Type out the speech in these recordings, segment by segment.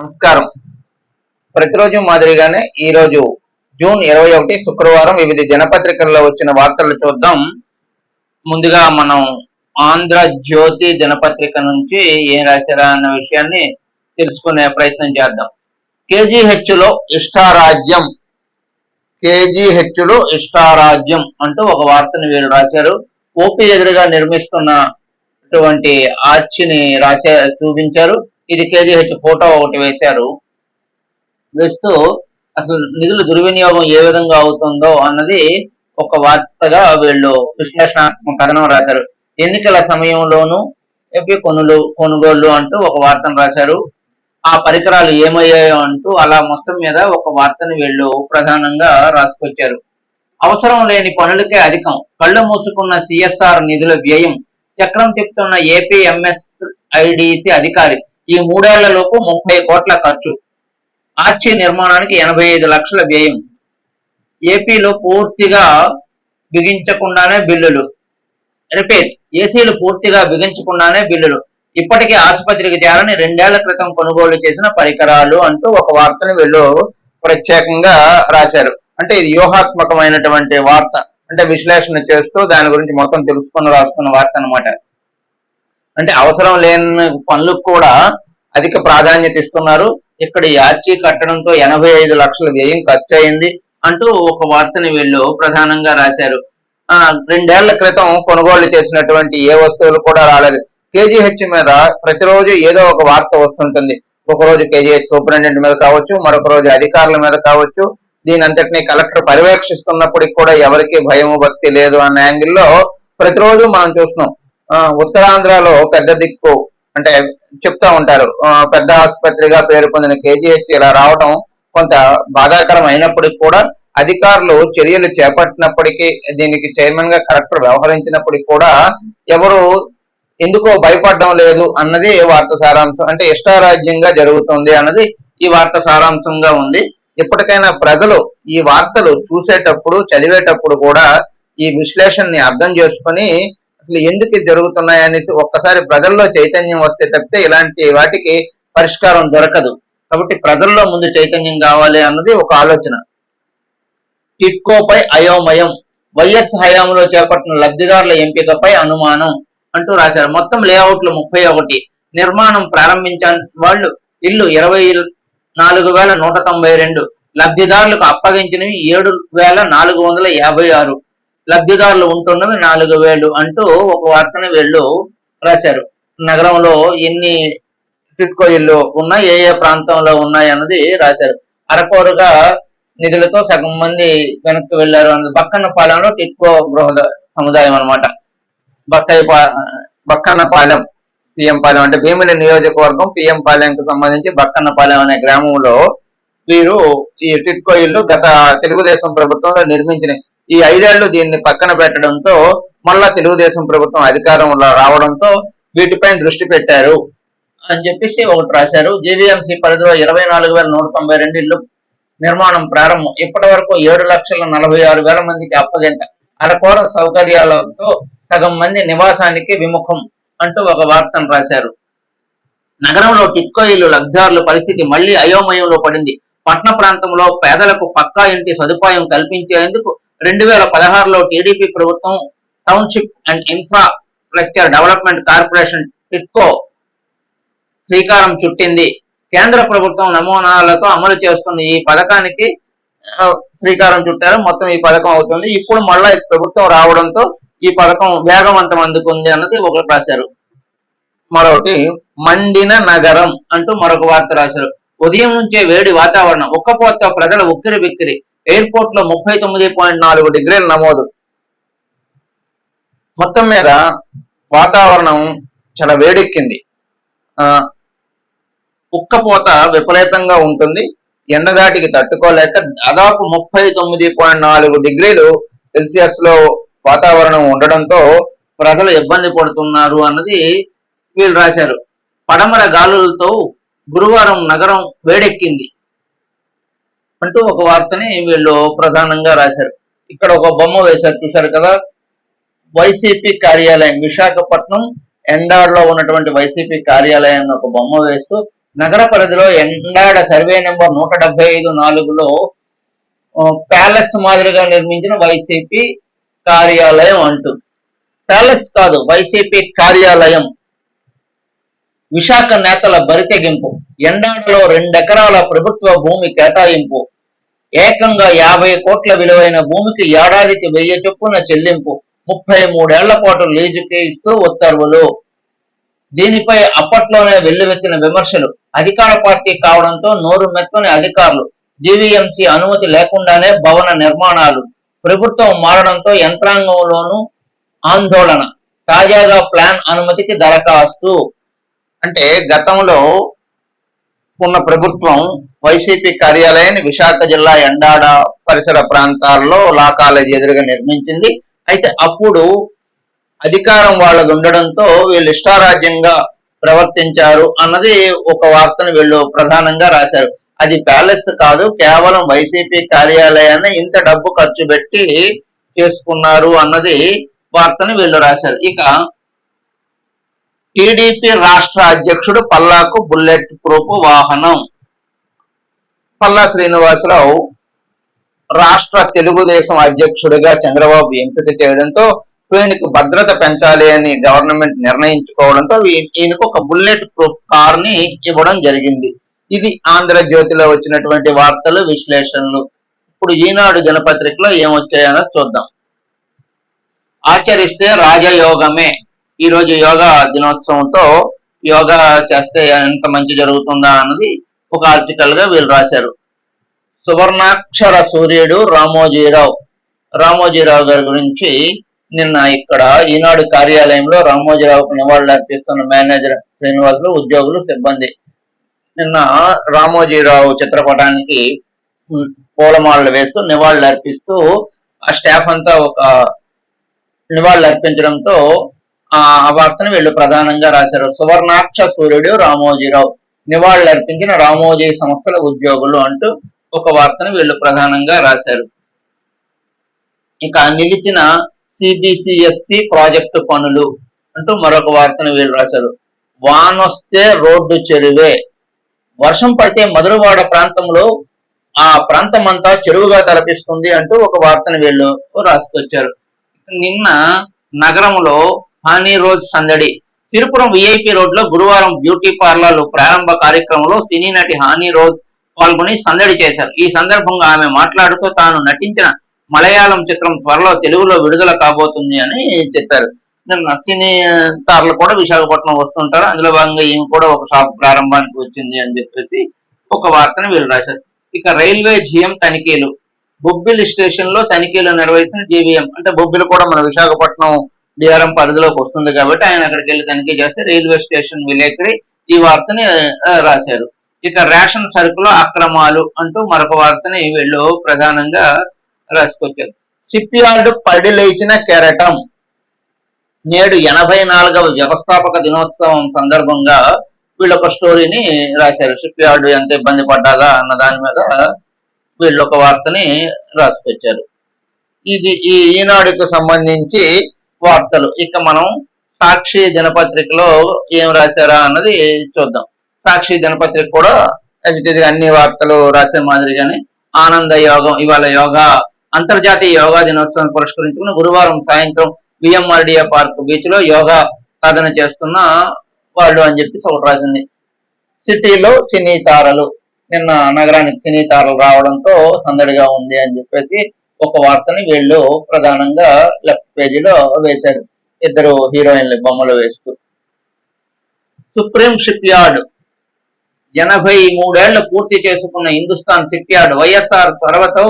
నమస్కారం. ప్రతిరోజు మాదిరిగానే ఈ రోజు జూన్ ఇరవై ఒకటి శుక్రవారం వివిధ దినపత్రికల్లో వచ్చిన వార్తలు చూద్దాం. ముందుగా మనం ఆంధ్ర జ్యోతి దినపత్రిక నుంచి ఏం రాశారా అన్న విషయాన్ని తెలుసుకునే ప్రయత్నం చేద్దాం. కేజీహెచ్లో ఇష్టారాజ్యం. కేజీహెచ్లో ఇష్టారాజ్యం అంటూ ఒక వార్తను వీళ్ళు రాశారు. ఓపీ ఎదురుగా నిర్మిస్తున్నటువంటి ఆర్చిని రాసే చూపించారు. ఇది కేజీహెచ్ ఫోటో ఒకటి వేశారు. వేస్తూ అసలు నిధుల దుర్వినియోగం ఏ విధంగా అవుతుందో అన్నది ఒక వార్తగా వీళ్ళు విశ్లేషణాత్మక కథనం రాశారు. ఎన్నికల సమయంలోనూ ఏపీ కొనులు కొనుగోళ్ళు అంటూ ఒక వార్తను రాశారు. ఆ పరికరాలు ఏమయ్యాయో అంటూ అలా మొత్తం మీద ఒక వార్తను వీళ్ళు ప్రధానంగా రాసుకొచ్చారు. అవసరం లేని పనులకే అధికం. కళ్ళు మూసుకున్న సిఎస్ఆర్ నిధుల వ్యయం. చక్రం తిప్పుతున్న ఏపీ ఎంఎస్ ఐడిసి అధికారి ఈ మూడేళ్ళలోపు ముప్పై కోట్ల ఖర్చు. ఆర్చి నిర్మాణానికి ఎనభై ఐదు లక్షల వ్యయం. ఏపీలో పూర్తిగా బిగించకుండానే బిల్లులు. రిపేర్ ఏసీలు పూర్తిగా బిగించకుండానే బిల్లులు. ఇప్పటికే ఆసుపత్రికి చేరని రెండేళ్ళ క్రితం కొనుగోలు చేసిన పరికరాలు అంటూ ఒక వార్తను వీళ్ళు ప్రత్యేకంగా రాశారు. అంటే ఇది వ్యూహాత్మకమైనటువంటి వార్త. అంటే విశ్లేషణ చేస్తూ దాని గురించి మొత్తం తెలుసుకుని రాసుకున్న వార్త అన్నమాట. అంటే అవసరం లేని పనులకు కూడా అధిక ప్రాధాన్యత ఇస్తున్నారు. ఇక్కడ యార్చీ కట్టడంతో ఎనభై ఐదు లక్షల వ్యయం ఖర్చు అయింది అంటూ ఒక వార్తని వీళ్ళు ప్రధానంగా రాశారు. ఆ రెండేళ్ళ క్రితం కొనుగోలు చేసినటువంటి ఏ వస్తువులు కూడా రాలేదు. కేజీహెచ్ మీద ప్రతిరోజు ఏదో ఒక వార్త వస్తుంటుంది. ఒక రోజు కేజీహెచ్ సూపరింటెండెంట్ మీద కావచ్చు మరొక రోజు అధికారుల మీద కావచ్చు. దీని అంతటినీ కలెక్టర్ పర్యవేక్షిస్తున్నప్పటికి కూడా ఎవరికి భయము భక్తి లేదు అన్న యాంగిల్లో ప్రతిరోజు మనం చూస్తున్నాం. ఉత్తరాంధ్రలో పెద్ద దిక్కు అంటే చెప్తా ఉంటారు. పెద్ద ఆసుపత్రిగా పేరు పొందిన కేజీహెచ్ ఇలా రావడం కొంత బాధాకరం అయినప్పటికీ కూడా అధికారులు చర్యలు చేపట్టినప్పటికీ దీనికి చైర్మన్గా కరెక్టర్ వ్యవహరించినప్పటికీ కూడా ఎవరు ఎందుకో భయపడడం లేదు అన్నది వార్త సారాంశం అంటే ఇష్టారాజ్యంగా జరుగుతుంది అన్నది ఈ వార్త సారాంశంగా ఉంది. ఇప్పటికైనా ప్రజలు ఈ వార్తలు చూసేటప్పుడు చదివేటప్పుడు కూడా ఈ విశ్లేషణని అర్థం చేసుకొని అసలు ఎందుకు జరుగుతున్నాయి అనేసి ఒక్కసారి ప్రజల్లో చైతన్యం వస్తే తప్పితే ఇలాంటి వాటికి పరిష్కారం దొరకదు. కాబట్టి ప్రజల్లో ముందు చైతన్యం కావాలి అన్నది ఒక ఆలోచన. టిట్కోపై అయోమయం వైఎస్ హయాంలో చేపట్టిన లబ్ధిదారుల ఎంపికపై అనుమానం అంటూ రాశారు. మొత్తం లేఅవుట్లు ముప్పై ఒకటి. నిర్మాణం ప్రారంభించిన వాళ్ళు ఇల్లు ఇరవై నాలుగు వేల నూట తొంభై రెండు. లబ్ధిదారులకు అప్పగించినవి ఏడు వేల నాలుగు వందల యాభై ఆరు. లబ్ధిదారులు ఉంటున్నవి నాలుగు వేలు అంటూ ఒక వార్తని వీళ్ళు రాశారు. నగరంలో ఎన్ని టిట్కో ఇల్లు ఏ ఏ ప్రాంతంలో ఉన్నాయి అన్నది రాశారు. అరకొరగా నిధులతో సగం మంది వెనక్కి వెళ్ళారు అన్నది. బక్కన్న పాలెంలో టిట్కో గృహ సముదాయం అన్నమాట. బక్కయ్య బక్కన్న పాలెం పిఎం పాలెం అంటే భీమిలి నియోజకవర్గం పిఎం పాలెంకు సంబంధించి బక్కన్న పాలెం అనే గ్రామంలో వీరు ఈ టిట్కో ఇల్లు గత తెలుగుదేశం ప్రభుత్వంలో నిర్మించినాయి ఈ ఐదేళ్ళు దీన్ని పక్కన పెట్టడంతో మళ్ళా తెలుగుదేశం ప్రభుత్వం అధికారంలో రావడంతో వీటిపై దృష్టి పెట్టారు. అని చెప్పేసి ఒకటి రాశారు. జేవీఎంసీ పరిధిలో ఇరవై నాలుగు వేల నూట తొంభై రెండు ఇళ్ళు నిర్మాణం ప్రారంభం. ఇప్పటి వరకు ఏడు లక్షల నలభై ఆరు వేల మందికి అప్పగింత. అరకోర సౌకర్యాలతో సగం మంది నివాసానికి విముఖం అంటూ ఒక వార్తను రాశారు. నగరంలో టిక్కో ఇల్లు లబ్ధారుల పరిస్థితి మళ్ళీ అయోమయంలో పడింది. పట్టణ ప్రాంతంలో పేదలకు పక్కా ఇంటి సదుపాయం కల్పించేందుకు రెండు వేల పదహారులో టీడీపీ ప్రభుత్వం township and infrastructure development corporation TIDCO శ్రీకారం చుట్టింది. కేంద్ర ప్రభుత్వం నమూనాలతో అమలు చేస్తున్న ఈ పథకానికి శ్రీకారం చుట్టారు. మొత్తం ఈ పథకం అవుతుంది. ఇప్పుడు మళ్ళా ప్రభుత్వం రావడంతో ఈ పథకం వేగవంతం అందుకుంది అన్నది ఒకటి రాశారు. మరొకటి మండిన నగరం అంటూ మరొక వార్త రాశారు. ఉదయం నుంచే వేడి వాతావరణం. ఒక్కపోత ప్రజల ఉక్కిరి బిక్కిరి. ఎయిర్పోర్ట్లో ముప్పై తొమ్మిది పాయింట్ నాలుగు డిగ్రీల నమోదు. మొత్తం మీద వాతావరణం చాలా వేడెక్కింది. ఆ ఉక్కపోత విపరీతంగా ఉంటుంది. ఎండదాటికి తట్టుకోలేక దాదాపు ముప్పై తొమ్మిది పాయింట్ నాలుగు డిగ్రీలు సెల్సియస్లో వాతావరణం ఉండడంతో ప్రజలు ఇబ్బంది పడుతున్నారు అన్నది వీళ్ళు రాశారు. పడమర గాలులతో గురువారం నగరం వేడెక్కింది. అంటూ ఒక వార్తని వీళ్ళు ప్రధానంగా రాశారు. ఇక్కడ ఒక బొమ్మ వేశారు చూశారు కదా? వైసీపీ కార్యాలయం విశాఖపట్నం ఎండాడ్లో ఉన్నటువంటి వైసీపీ కార్యాలయం ఒక బొమ్మ వేస్తూ నగర పరిధిలో ఎండాడ సర్వే నెంబర్ నూట డెబ్బై ఐదు నాలుగులో ప్యాలెస్ మాదిరిగా నిర్మించిన వైసీపీ కార్యాలయం అంటూ. ప్యాలెస్ కాదు వైసీపీ కార్యాలయం. విశాఖ నేతల బరితెగింపు ఎండాడలో రెండెకరాల ప్రభుత్వ భూమి కేటాయింపు ఏకంగా యాభై కోట్ల విలువైన భూమికి ఏడాదికి వెయ్యి చొప్పున చెల్లింపు ముప్పై మూడేళ్ళ పాటు లీజుకే ఇస్తూ ఉత్తర్వులు. దీనిపై అప్పట్లోనే వెల్లువెత్తిన విమర్శలు అధికార పార్టీ కావడంతో నోరు మెత్తని అధికారులు జీవీఎంసీ అనుమతి లేకుండానే భవన నిర్మాణాలు ప్రభుత్వం మారడంతో యంత్రాంగంలోనూ ఆందోళన తాజాగా ప్లాన్ అనుమతికి దరఖాస్తు. అంటే గతంలో ఉన్న ప్రభుత్వం వైసీపీ కార్యాలయాన్ని విశాఖ జిల్లా ఎండాడ పరిసర ప్రాంతాల్లో లా కాలేజీ ఎదురుగా నిర్మించింది. అయితే అప్పుడు అధికారం వాళ్ళది ఉండడంతో వీళ్ళు ఇష్టారాజ్యంగా ప్రవర్తించారు అన్నది ఒక వార్తను వీళ్ళు ప్రధానంగా రాశారు. అది ప్యాలెస్ కాదు కేవలం వైసీపీ కార్యాలయాన్ని ఇంత డబ్బు ఖర్చు పెట్టి చేసుకున్నారు అన్నది వార్తను వీళ్ళు రాశారు. ఇక టీడీపీ రాష్ట్ర అధ్యక్షుడు పల్లాకు బుల్లెట్ ప్రూఫ్ వాహనం. పల్లా శ్రీనివాసరావు రాష్ట్ర తెలుగుదేశం అధ్యక్షుడిగా చంద్రబాబు ఎంపిక చేయడంతో ఈయనకు భద్రత పెంచాలి అని గవర్నమెంట్ నిర్ణయించుకోవడంతో ఈయనకు ఒక బుల్లెట్ ప్రూఫ్ కార్ని ఇవ్వడం జరిగింది. ఇది ఆంధ్రజ్యోతిలో వచ్చినటువంటి వార్తలు విశ్లేషణలు. ఇప్పుడు ఈనాడు దినపత్రికలో ఏమొచ్చాయనో చూద్దాం. ఆచరిస్తే రాజయోగమే. ఈ రోజు యోగా దినోత్సవంతో యోగా చేస్తే ఎంత మంచి జరుగుతుందా అన్నది ఒక ఆర్టికల్గా వీళ్ళు రాశారు. సువర్ణాక్షర సూర్యుడు రామోజీరావు. రామోజీరావు గారి గురించి నిన్న ఇక్కడ ఈనాడు కార్యాలయంలో రామోజీరావుకు నివాళులు అర్పిస్తున్న మేనేజర్ శ్రీనివాసులు ఉద్యోగులు సిబ్బంది. నిన్న రామోజీరావు చిత్రపటానికి పూలమాలలు వేస్తూ నివాళులు అర్పిస్తూ ఆ స్టాఫ్ అంతా ఒక నివాళులు అర్పించడంతో ఆ వార్తను వీళ్ళు ప్రధానంగా రాశారు. సువర్ణాక్ష సూర్యుడు రామోజీరావు నివాళులు అర్పించిన రామోజీ సంస్థల ఉద్యోగులు అంటూ ఒక వార్తను వీళ్ళు ప్రధానంగా రాశారు. ఇక నిలిచిన సిబిసిఎస్సి ప్రాజెక్టు పనులు అంటూ మరొక వార్తను వీళ్ళు రాశారు. వానొస్తే రోడ్డు చెరువే. వర్షం పడితే మధురవాడ ప్రాంతంలో ఆ ప్రాంతం అంతా చెరువుగా తలపిస్తుంది అంటూ ఒక వార్తను వీళ్ళు రాసుకొచ్చారు. నిన్న నగరంలో హనీ రోజ్ సందడి. తిరుపురం విఐపి రోడ్లో గురువారం బ్యూటీ పార్లర్లు ప్రారంభ కార్యక్రమంలో సినీ నటి హానీ రోజ్ పాల్గొని సందడి చేశారు. ఈ సందర్భంగా ఆమె మాట్లాడుతూ తాను నటించిన మలయాళం చిత్రం త్వరలో తెలుగులో విడుదల కాబోతుంది అని చెప్పారు. సినీ తారలు కూడా విశాఖపట్నం వస్తుంటారు. అందులో భాగంగా ఈమె కూడా ఒక షాప్ ప్రారంభానికి వచ్చింది అని చెప్పేసి ఒక వార్తను వీళ్ళు రాశారు. ఇక రైల్వే జిఎం తనిఖీలు. బొబ్బిలి స్టేషన్లో తనిఖీలు నిర్వహిస్తున్న జీవీఎం అంటే బొబ్బిలి కూడా మన విశాఖపట్నం డిఆర్ఎం పరిధిలోకి వస్తుంది కాబట్టి ఆయన అక్కడికి వెళ్ళి తనిఖీ చేస్తే రైల్వే స్టేషన్ విలేకరి ఈ వార్తని రాశారు. ఇక రేషన్ సరుకులో అక్రమాలు అంటూ మరొక వార్తని వీళ్ళు ప్రధానంగా రాసుకొచ్చారు. షిప్ యార్డ్ పడి లేచిన కెరటం నేడు ఎనభై నాలుగవ వ్యవస్థాపక దినోత్సవం సందర్భంగా వీళ్ళు ఒక స్టోరీని రాశారు. షిప్ యార్డ్ ఎంత ఇబ్బంది పడ్డాదా అన్న దాని మీద వీళ్ళు ఒక వార్తని రాసుకొచ్చారు. ఇది ఈ ఈనాడుకు సంబంధించి వార్తలు. ఇక మనం సాక్షి దినపత్రికలో ఏం రాశారా అన్నది చూద్దాం. సాక్షి దినపత్రిక కూడా as అన్ని వార్తలు రాసే మాదిరిగానే ఆనంద యోగం ఇవాళ యోగా అంతర్జాతీయ యోగా దినోత్సవం పురస్కరించుకుని గురువారం సాయంత్రం బిఎంఆర్డిఏ పార్క్ బీచ్లో యోగా సాధన చేస్తున్న వాళ్ళు అని చెప్పి ఒకటి రాసింది. సిటీలో సినీ తారలు. నిన్న నగరానికి సినీ తారలు రావడంతో సందడిగా ఉంది అని చెప్పేసి ఒక వార్తని వీళ్ళు ప్రధానంగా లెఫ్ట్ పేజీలో వేశారు. ఇద్దరు హీరోయిన్ల బొమ్మలు వేస్తూ. సుప్రీం షిప్ యార్డ్ ఎనభై మూడేళ్ళు పూర్తి చేసుకున్న హిందుస్థాన్ షిప్ యార్డ్ వైఎస్ఆర్ చొరవతో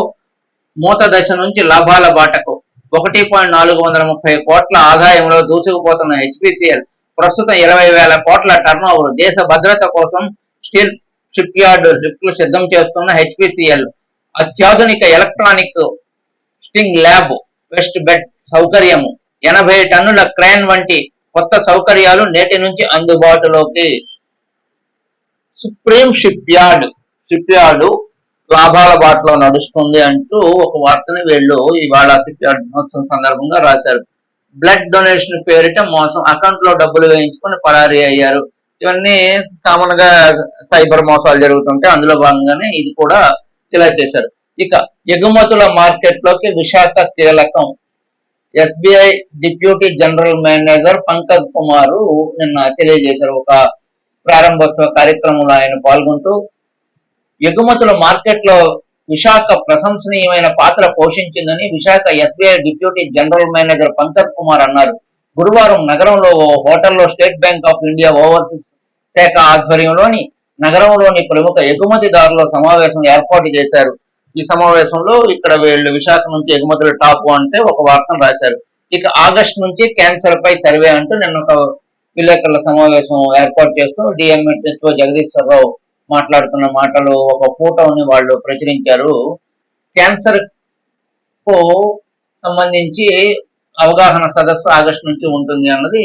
మూత దశ నుంచి లాభాల బాటకు. ఒకటి పాయింట్ నాలుగు వందల ముప్పై కోట్ల ఆదాయంలో దూసుకుపోతున్న హెచ్పిసిఎల్ ప్రస్తుతం ఇరవై వేల కోట్ల టర్న్ ఓవర్ దేశ భద్రత కోసం స్టీల్ షిప్ యార్డ్ లిఫ్ట్లు సిద్ధం చేస్తున్న హెచ్పిసిఎల్. అత్యాధునిక electronic testing lab test bed సౌకర్యము. ఎనభై టన్నుల క్రేన్ వంటి కొత్త సౌకర్యాలు నేటి నుంచి అందుబాటులోకి. Supreme shipyard shipyard లాభాల బాటలో నడుస్తుంది అంటూ ఒక వార్తని వీళ్ళు ఇవాళ షిప్ యార్డ్ మోత్సవం సందర్భంగా రాశారు. బ్లడ్ డొనేషన్ పేరిట మోసం అకౌంట్లో డబ్బులు వేయించుకొని పరారీ అయ్యారు. ఇవన్నీ కామన్గా సైబర్ మోసాలు జరుగుతుంటే అందులో భాగంగానే ఇది కూడా ఇలా చేశారు. ఇక ఎగుమతుల మార్కెట్లోకి విశాఖ కీలకం. SBI deputy general manager Pankaj Kumar నిన్న తెలియజేశారు. ఒక ప్రారంభోత్సవ కార్యక్రమంలో ఆయన పాల్గొంటూ ఎగుమతుల మార్కెట్లో విశాఖ ప్రశంసనీయమైన పాత్ర పోషించిందని Visakha SBI deputy general manager Pankaj Kumar అన్నారు. గురువారం నగరంలో ఓ హోటల్లో State Bank of India overseas శాఖ ఆధ్వర్యంలోని నగరంలోని ప్రముఖ ఎగుమతిదారుల సమావేశం ఏర్పాటు చేశారు. ఈ సమావేశంలో ఇక్కడ వీళ్ళు విశాఖ నుంచి ఎగుమతుల టాప్ అంటే ఒక వార్తను రాశారు. ఇక ఆగస్ట్ నుంచి క్యాన్సర్ పై సర్వే అంటూ నిన్న ఒక విలేకరుల సమావేశం ఏర్పాటు చేస్తూ డిఎంఎస్ఓ జగదీశ్వరరావు మాట్లాడుతున్న మాటలు ఒక ఫోటోని వాళ్ళు ప్రచురించారు. క్యాన్సర్కు సంబంధించి అవగాహన సదస్సు ఆగస్టు నుంచి ఉంటుంది అన్నది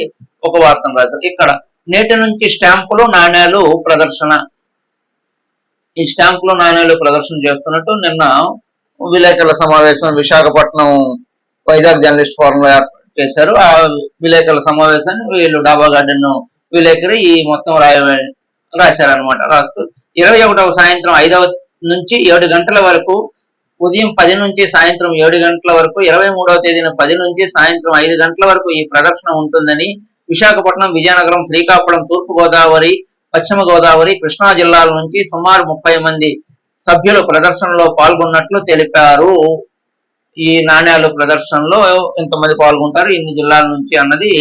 ఒక వార్తను రాశారు. ఇక్కడ నేటి నుంచి స్టాంపులు నాణ్యాలు ప్రదర్శన ఈ స్టాంపులు నాణ్యాలు ప్రదర్శన చేస్తున్నట్టు నిన్న విలేకరుల సమావేశం విశాఖపట్నం వైజాగ్ జర్నలిస్ట్ ఫోరం లో ఏర్పాటు చేశారు. ఆ విలేకరుల సమావేశాన్ని వీళ్ళు డాబా గార్డెన్ విలేకరి ఈ మొత్తం రాయ రాశారనమాట రాస్తూ ఇరవై ఒకటవ సాయంత్రం ఐదవ నుంచి ఏడు గంటల వరకు ఉదయం పది నుంచి సాయంత్రం ఏడు గంటల వరకు ఇరవై మూడవ తేదీన పది నుంచి సాయంత్రం ఐదు గంటల వరకు ఈ ప్రదర్శన ఉంటుందని విశాఖపట్నం విజయనగరం శ్రీకాకుళం తూర్పు గోదావరి పశ్చిమ గోదావరి కృష్ణా జిల్లాల నుంచి సుమారు ముప్పై మంది సభ్యులు ప్రదర్శనలో పాల్గొన్నట్లు తెలిపారు. ఈ నాణ్యాలు ప్రదర్శనలో ఇంతమంది పాల్గొంటారు. ఇన్ని జిల్లాల నుంచి అన్నది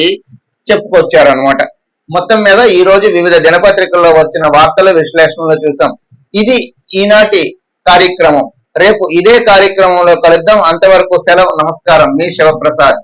చెప్పుకొచ్చారు అనమాట మొత్తం మీద ఈ రోజు వివిధ దినపత్రికల్లో వచ్చిన వార్తల విశ్లేషణలో చూసాం. ఇది ఈనాటి కార్యక్రమం. రేపు ఇదే కార్యక్రమంలో కలుద్దాం. అంతవరకు సెలవు. నమస్కారం. మీ శివప్రసాద్.